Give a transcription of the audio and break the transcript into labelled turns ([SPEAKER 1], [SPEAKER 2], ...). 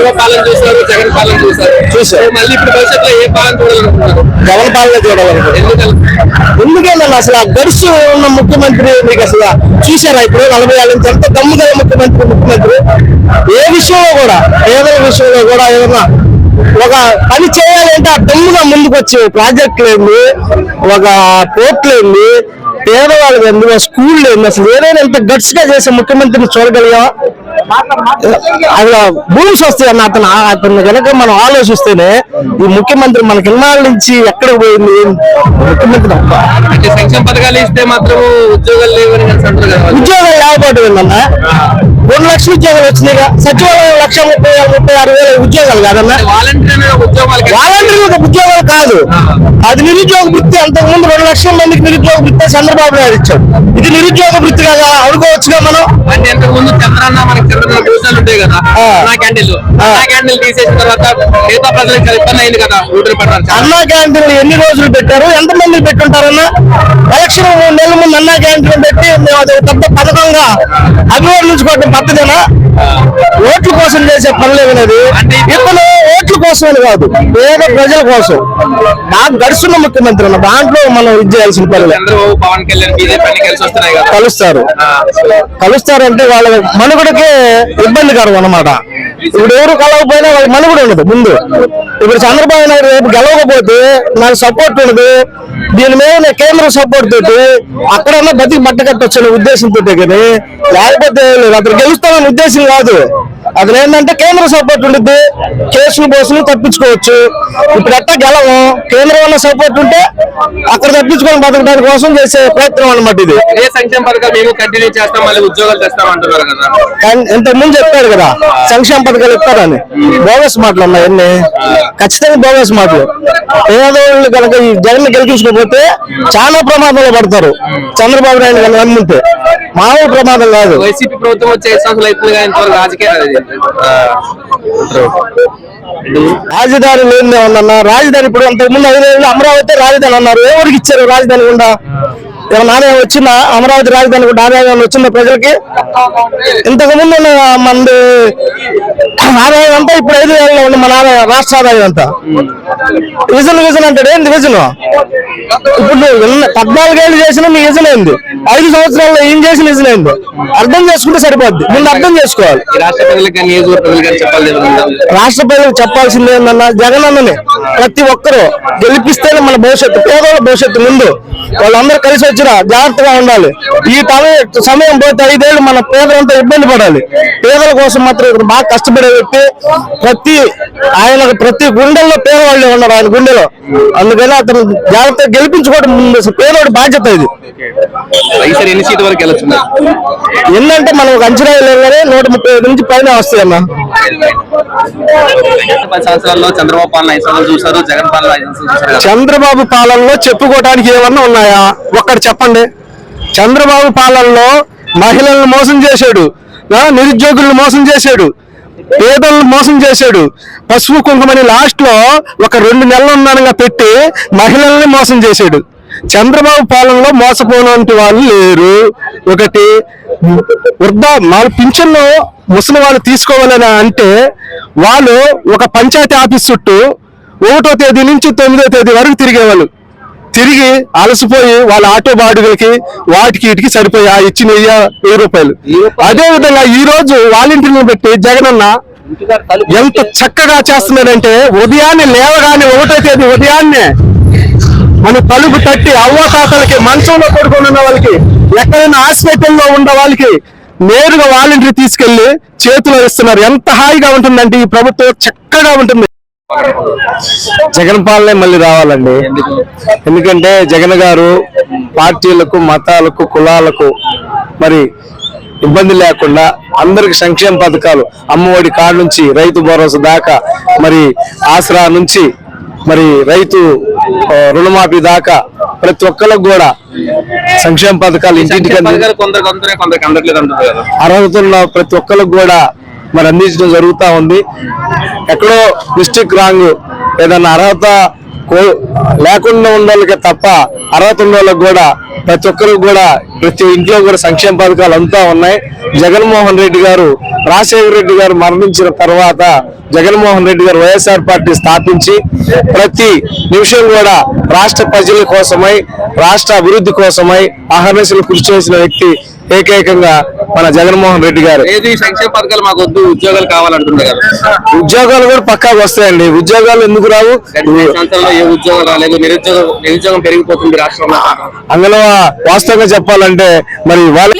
[SPEAKER 1] చంద్రబాబు పాలన చూసారు జగన్ పాలన చూసారు మళ్ళీ ఇప్పుడు భవిష్యత్తులో ఏ పాలన చూడాలనుకుంటున్నారు?
[SPEAKER 2] జగన్ పాలన చూడాలనుకుంటున్నాను
[SPEAKER 1] ఎందుకని
[SPEAKER 2] ఎందుకంటే అసలు ఆ గడుసు ఉన్న ముఖ్యమంత్రి మీకు అసలు చూసారా ఇప్పుడు నలభై ఏళ్ళ నుంచి ఎంత దమ్ముగా ముఖ్యమంత్రి ముఖ్యమంత్రి? ఏ విషయంలో కూడా పేదల విషయంలో కూడా ఏదైనా ఒక పని చేయాలంటే ఆ దమ్ముగా ముందుకు వచ్చే ప్రాజెక్టులు ఏంది ఒక పోర్ట్లు ఏంది పేదవాళ్ళకి ఏంది ఒక స్కూల్ ఏంది అసలు ఏదైనా ఎంత గట్స్గా చేసే ముఖ్యమంత్రిని చూడగలిగా అలా భూమ్స్ వస్తాయి అన్న అతను అతను కనుక మనం ఆలోచిస్తేనే ఈ ముఖ్యమంత్రి మనకి ఇన్నాళ్ళ నుంచి ఎక్కడ పోయింది? ముఖ్యమంత్రి
[SPEAKER 1] అంటే సంక్షేమ పథకాలు ఇస్తే మాత్రం ఉద్యోగాలు లేవని.
[SPEAKER 2] ఉద్యోగాలు లేకపోవడం ఏందన్న రెండు లక్షల ఉద్యోగాలు వచ్చినాయిగా. సచివాలయం లక్ష ముప్పై ముప్పై ఆరు వేల ఉద్యోగాలు కాదన్న.
[SPEAKER 1] వాలంటీర్ అనే ఒక ఉద్యోగాలకి
[SPEAKER 2] వాలంటీర్లు ఉద్యోగాలు కాదు. అది నిరుద్యోగ వృత్తి అంతకు ముందు రెండు లక్షల మందికి నిరుద్యోగ వృత్తి చంద్రబాబు నాయుడు ఇచ్చాడు. ఇది నిరుద్యోగ వృత్తి కదా అనుకోవచ్చుగా మనం?
[SPEAKER 1] అంటే ఇంతకు ముందు చంద్రన్న మనకి చంద్రన్న భోజనాలు ఉంటాయి కదా.
[SPEAKER 2] ఆ.
[SPEAKER 1] నా క్యాంటీన్లు నా క్యాంటీన్లు తీసేసిన తర్వాత మిగతా ప్రజలకు చాలా ఇబ్బంది అయింది కదా.
[SPEAKER 2] అన్నా క్యాంటీన్లు ఎన్ని రోజులు పెట్టారు? ఎంత మంది పెట్టుంటారన్న? ఎలక్షన్ మూడు నెలల ముందు అన్నా క్యాంటీన్ పెట్టి మేము అది పెద్ద పథకంగా అభివర్ణించుకోవడం పద్ధతినా ఓట్ల కోసం చేసే పనులు అనేది ఇప్పుడు ఓట్ల కోసం అని కాదు పేద ప్రజల కోసం. నాకు గడుస్తున్న ముఖ్యమంత్రి అన్న దాంట్లో మనం ఇది చేయాల్సిన పనులే
[SPEAKER 1] పవన్
[SPEAKER 2] కలుస్తారు.
[SPEAKER 1] ఆ,
[SPEAKER 2] కలుస్తారంటే వాళ్ళ మనుగడకే ఇబ్బందికరం అన్నమాట. ఇప్పుడు ఎవరు కలవకపోయినా వాళ్ళ మనుగడ ఉండదు ముందు. ఇప్పుడు చంద్రబాబు నాయుడు రేపు గెలవకపోతే నాకు సపోర్ట్ ఉండదు. దీని మీద నేను కేంద్రం సపోర్ట్ తోటి అక్కడన్నా బతికి బట్టకట్టొచ్చిన ఉద్దేశంతో కానీ లేకపోతే లేదు అతను గెలుస్తామని ఉద్దేశం కాదు. అతను ఏంటంటే కేంద్ర సపోర్ట్ ఉంటుంది కేసులు బోసులు తప్పించుకోవచ్చు. ఇప్పుడు ఎట్టా గెలవం కేంద్రం వల్ల సపోర్ట్ ఉంటే అక్కడ తప్పించుకొని బతకడానికి కోసం చేసే ప్రయత్నం అన్నమాట ఇది.
[SPEAKER 1] సంక్షేమ పథకాలు కంటిన్యూ చేస్తాం మళ్ళీ ఉద్యోగాలు తెస్తాం అంటున్నారు కదా.
[SPEAKER 2] కానీ ఇంతకు ముందు చెప్పారు కదా సంక్షేమ పథకాలు ఇస్తారని బోగస్ మాటలు ఉన్నాయి అన్ని ఖచ్చితంగా బోగస్ మాటలు. పేదోళ్ళు కనుక ఈ జగన్ గెలిపించకపోతే చాలా ప్రమాదంలో పడతారు. చంద్రబాబు నాయుడు కనుక నమ్ముంటే. మామూలు ప్రమాదం కాదు.
[SPEAKER 1] వైసీపీ ప్రభుత్వం వచ్చే ఐదు
[SPEAKER 2] రాజధాని లేని ఉందన్న. రాజధాని ఇప్పుడు అంతకు ముందు ఐదేళ్ళు అమరావతి రాజధాని అన్నారు. ఎవరికి ఇచ్చారు రాజధాని గుండా? ఏమన్నా ఆదాయం వచ్చిందా? అమరావతి రాజధాని ఆదాయం వచ్చిందా ప్రజలకి? ఇంతకు ముందు మంది ఆదాయం అంతా ఇప్పుడు ఐదు వేలలో ఉంది మన ఆదాయం రాష్ట్ర ఆదాయం అంతా. విజన్ విజన్ అంటాడు. ఏంది విజన్? ఇప్పుడు నువ్వు పద్నాలుగేళ్ళు చేసిన మీ విజన్ ఏంది? ఐదు సంవత్సరాల్లో ఏం చేసిన విజన్ ఏంది? అర్థం చేసుకుంటే సరిపోద్ది. ముందు అర్థం చేసుకోవాలి.
[SPEAKER 1] రాష్ట్ర ప్రజలకు
[SPEAKER 2] చెప్పాల్సింది ఏంటన్నా జగన్ అన్నని ప్రతి ఒక్కరూ గెలిపిస్తేనే మన భవిష్యత్తు పేదోళ్ళ భవిష్యత్తు ముందు. వాళ్ళందరూ కలిసి వచ్చినా జాగ్రత్తగా ఉండాలి. ఈ సమయం సమయం పోతే ఐదేళ్ళు మన పేదలంతా ఇబ్బంది పడాలి. పేదల కోసం మాత్రం ఇక్కడ బాగా కష్టపడే వ్యక్తి ప్రతి ఆయన ప్రతి గుండెల్లో పేదవాళ్ళే ఉన్నారు ఆయన గుండెలో. అందుకని అతను జాగ్రత్తగా గెలిపించుకోవడం పేదోడి బాధ్యత ఇది.
[SPEAKER 1] ఎన్ని సీట్ల వరకు వెళ్ళొచ్చున్నారు
[SPEAKER 2] ఏంటంటే మనం ఒక అంచనా వెళ్ళగానే నూట ముప్పై ఐదు నుంచి పైన వస్తాయి అన్న.
[SPEAKER 1] పది సంవత్సరాల్లో చంద్రబాబు
[SPEAKER 2] పాలనలో చెప్పుకోవడానికి ఏమన్నా ఉన్నాయా? ఒక్కటి చెప్పండి. చంద్రబాబు పాలనలో మహిళలను మోసం చేశాడు. నిరుద్యోగులను మోసం చేశాడు. పేదలను మోసం చేశాడు. పసుపు కుంకుమని లాస్ట్లో ఒక రెండు నెలలు ఉన్నానుగా పెట్టి మహిళల్ని మోసం చేశాడు. చంద్రబాబు పాలనలో మోసపోయినటువంటి వాళ్ళు లేరు. ఒకటి వృద్ధ వాళ్ళు పింఛన్ను ముసలి వాళ్ళు తీసుకోవాలని అంటే వాళ్ళు ఒక పంచాయతీ ఆఫీస్ చుట్టూ ఒకటో తేదీ నుంచి తొమ్మిదో తేదీ వరకు తిరిగేవాళ్ళు. తిరిగి అలసిపోయి వాళ్ళ ఆటో బాడుగలకి వాటికి ఇటుకి సరిపోయి ఇచ్చిన వెయ్యి రూపాయలు. అదే విధంగా ఈ రోజు వాలంటీర్లను పెట్టి జగనన్న ఎంత చక్కగా చేస్తున్నాడంటే ఉదయాన్నే లేవగానే ఒకటో తేదీ ఉదయాన్నే మన తలుపు తట్టి అవ్వ తాతలకి మంచంలో పడుకొని ఉన్న వాళ్ళకి ఎక్కడైనా హాస్పిటల్లో ఉన్న వాళ్ళకి నేరుగా వాలంటీర్ తీసుకెళ్ళి చేతిలో ఇస్తున్నారు ఎంత హాయిగా ఉంటుందంటే ఈ ప్రభుత్వం చక్కగా ఉంటుంది. జగన్ పాలనే మళ్ళీ రావాలండి. ఎందుకంటే జగన్ గారు పార్టీలకు మతాలకు కులాలకు మరి ఇబ్బంది లేకుండా అందరికి సంక్షేమ పథకాలు అమ్మఒడి కాడ నుంచి రైతు భరోసా దాకా మరి ఆసరా నుంచి మరి రైతు రుణమాఫీ దాకా ప్రతి ఒక్కరికి కూడా సంక్షేమ పథకాలు ఇంటింటికి అర్హతన్న ప్రతి ఒక్కరికి కూడా మరి అందించడం జరుగుతూ ఉంది. ఎక్కడో మిస్టేక్ రాంగ్ ఏదన్నా అర్హత
[SPEAKER 3] కో- లేకుండా ఉన్న తప్ప అర్హత ఉన్న కూడా ప్రతి ఒక్కరికి కూడా ప్రతి ఇంట్లో కూడా సంక్షేమ పథకాలు అంతా ఉన్నాయి. జగన్మోహన్ రెడ్డి గారు రాజశేఖర రెడ్డి గారు మరణించిన తర్వాత జగన్మోహన్ రెడ్డి గారు వైఎస్ఆర్ పార్టీ స్థాపించి ప్రతి నిమిషం కూడా రాష్ట్ర ప్రజల కోసమై రాష్ట్ర అభివృద్ధి కోసమై అహర్నిశలు కృషి చేసిన వ్యక్తి ఏకైకంగా మన జగన్మోహన్ రెడ్డి గారు.
[SPEAKER 1] సంక్షేమ పథకాలు మాకు వద్దు ఉద్యోగాలు కావాలంటుంది కదా.
[SPEAKER 3] ఉద్యోగాలు కూడా పక్కాగా వస్తాయండి. ఉద్యోగాలు ఎందుకు రావు?
[SPEAKER 1] ఏ ఉద్యోగం రాలేదు నిరుద్యోగం నిరుద్యోగం పెరిగిపోతుంది రాష్ట్రంలో.
[SPEAKER 3] అందులో వాస్తవంగా చెప్పాలంటే మరి వాళ్ళ